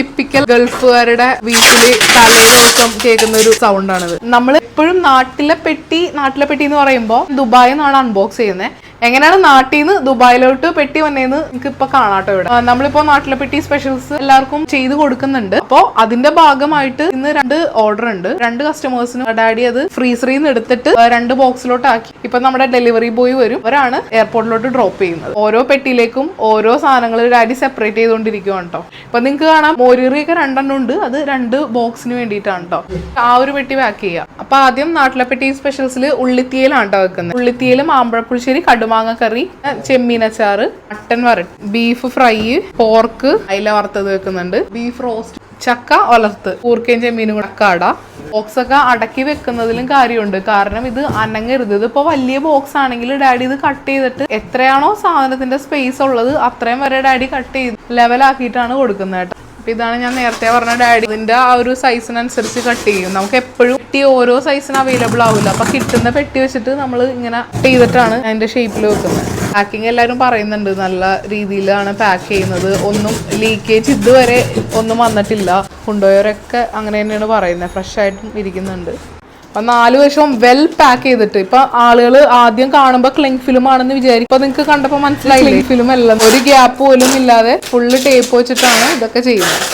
Typical ഗൾഫുകാരുടെ വീട്ടിൽ തലേ ദിവസം കേൾക്കുന്ന ഒരു സൗണ്ട് ആണിത്. നമ്മൾ എപ്പോഴും നാട്ടിലെ പെട്ടി നാട്ടിലെ പെട്ടി എന്ന് പറയുമ്പോൾ ദുബായിൽ നിന്നാണ് അൺബോക്സ് ചെയ്യുന്നത് എങ്ങനെയാണ് നാട്ടിൽ നിന്ന് ദുബായിലോട്ട് പെട്ടി വന്നേന്ന് നിങ്ങൾക്ക് ഇപ്പൊ കാണാട്ടോ ഇവിടെ. നമ്മളിപ്പോ നാട്ടിലെ പെട്ടി സ്പെഷ്യൽസ് എല്ലാവർക്കും ചെയ്തു കൊടുക്കുന്നുണ്ട്. അപ്പോ അതിന്റെ ഭാഗമായിട്ട് ഇന്ന് രണ്ട് ഓർഡർ ഉണ്ട്. രണ്ട് കസ്റ്റമേഴ്സിന് ഡാഡി അത് ഫ്രീസറിൽ നിന്ന് എടുത്തിട്ട് രണ്ട് ബോക്സിലോട്ട് ആക്കി ഇപ്പൊ നമ്മുടെ ഡെലിവറി ബോയ് വരും. അവരാണ് എയർപോർട്ടിലോട്ട് ഡ്രോപ്പ് ചെയ്യുന്നത്. ഓരോ പെട്ടിയിലേക്കും ഓരോ സാധനങ്ങൾ ഡാഡി സെപ്പറേറ്റ് ചെയ്തുകൊണ്ടിരിക്കുകയാണ് കേട്ടോ ഇപ്പൊ നിങ്ങൾക്ക് കാണാം മോരിറിയൊക്കെ രണ്ടെണ്ണം ഉണ്ട്. അത് രണ്ട് ബോക്സിന് വേണ്ടിയിട്ടാണ് കേട്ടോ ആ ഒരു പെട്ടി പാക്ക് ചെയ്യുക അപ്പൊ ആദ്യം നാട്ടിലെ പെട്ടി സ്പെഷ്യൽസിൽ ഉള്ളിത്തിയിലാണ് കേട്ടോ വെക്കുന്നത്. ഉള്ളിത്തിയൽ മാമ്പഴപ്പുളിശ്ശേരി കടുമാങ്ങ കറി അച്ചാർ മട്ടൻ വരട്ട് ബീഫ് ഫ്രൈ പോർക്ക് അയില വറുത്തത് വെക്കുന്നുണ്ട്. ബീഫ് റോസ്റ്റ് ചക്ക ഒലർത്ത് കൂർക്കയും ചെമ്മീനും കൂടെ ബോക്സ് ഒക്കെ അടക്കി വെക്കുന്നതിലും കാര്യമുണ്ട്. കാരണം ഇത് അനങ്ങരുത്. ഇതിപ്പോ വലിയ ബോക്സ് ആണെങ്കിൽ ഡാഡി ഇത് കട്ട് ചെയ്തിട്ട് എത്രയാണോ സാധനത്തിന്റെ സ്പേസ് ഉള്ളത് അത്രയും വരെ ഡാഡി കട്ട് ചെയ്ത് ലെവലാക്കിയിട്ടാണ് കൊടുക്കുന്നത് കേട്ടോ. അപ്പൊ ഇതാണ് ഞാൻ നേരത്തെ പറഞ്ഞ ഡാഡി. ഇതിന്റെ ആ ഒരു സൈസിനനുസരിച്ച് കട്ട് ചെയ്യും. നമുക്ക് എപ്പോഴും പെട്ടി ഓരോ സൈസിന് അവൈലബിൾ ആവില്ല. അപ്പൊ കിട്ടുന്ന പെട്ടി വെച്ചിട്ട് നമ്മൾ ഇങ്ങനെ കട്ട് ചെയ്തിട്ടാണ് അതിന്റെ ഷേപ്പിൽ വെക്കുന്നത്. പാക്കിംഗ് എല്ലാവരും പറയുന്നുണ്ട് നല്ല രീതിയിലാണ് പാക്ക് ചെയ്യുന്നത്. ഒന്നും ലീക്കേജ് ഇതുവരെ ഒന്നും വന്നിട്ടില്ല. കൊണ്ടുപോയവരൊക്കെ അങ്ങനെ തന്നെയാണ് പറയുന്നത്. ഫ്രഷ് ആയിട്ടും ഇരിക്കുന്നുണ്ട്. അപ്പൊ നാല് വർഷം വെൽ പാക്ക് ചെയ്തിട്ട്. ഇപ്പൊ ആളുകൾ ആദ്യം കാണുമ്പോൾ ക്ലിങ് ഫിലിം ആണെന്ന് വിചാരിക്കും. ഇപ്പൊ നിങ്ങൾക്ക് കണ്ടപ്പോൾ മനസ്സിലായി ക്ലിങ് ഫിലിം അല്ല ഒരു ഗ്യാപ്പ് പോലും ഇല്ലാതെ ഫുള്ള് ടേപ്പ് വെച്ചിട്ടാണ് ഇതൊക്കെ ചെയ്യുന്നത്.